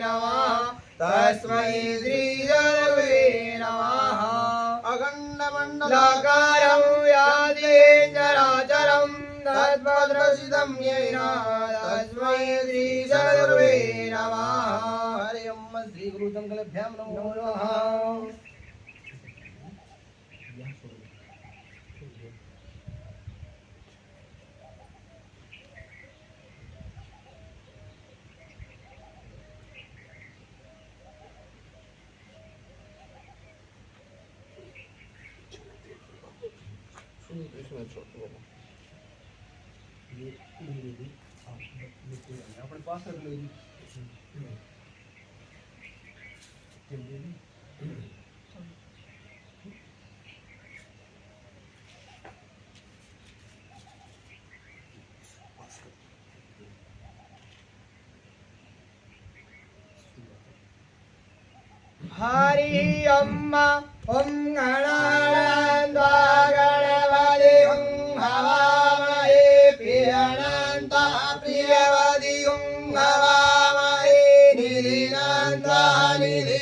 नमः तस्मै श्रीगुरवे नमः। अखण्डमण्डलाकारं लकारं यादे चराचरं तद्भद्रसितं येन तस्मै श्रीगुरवे नमः। हरि ओम श्री गुरु संकल्भ्यां नमो नमो આપણે પાછળ લઈ हरि अम्म ॐ गणानन्दा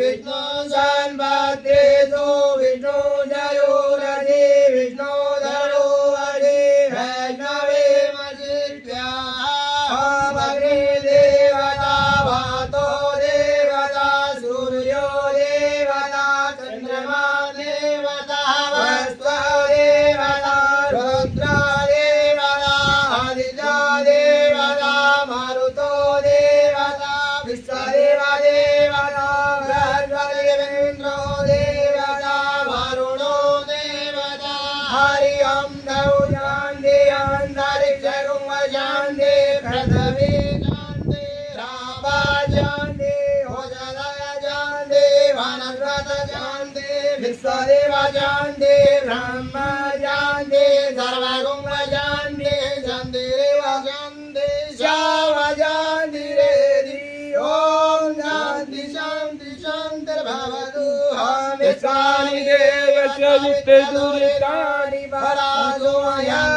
विष्णु सन्भद्रेषु विष्णु शान्ति वनस्पत शान्ति विश्वदेव शान्ति ब्रह्म शान्ति सर्वगुं शान्ति शान्तिरेव शान्ति श्याम शान्ति रेदि ॐ शान्ति शान्ति शान्तिर्भवतु विश्वानि देवस्य वित्तदुरितानि परासो यद्भद्रन्तन्नो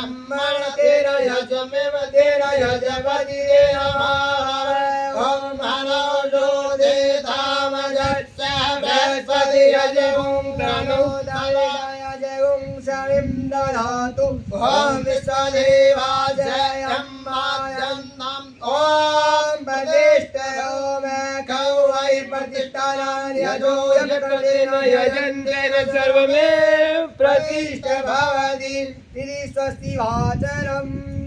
ब्रह्मण तेन यजमेव तेन जो दे धाम देतामजस्य बृहस्पति यजगुं यज जगुं सविं दधातु ॐ विश्वदेवाजय जन्नम ॐ प्रतिष्ठानानि यजो यजकृतेन यजन्तेन सर्वमेव प्रतिष्ठ भवति स्वस्ति वाचनम्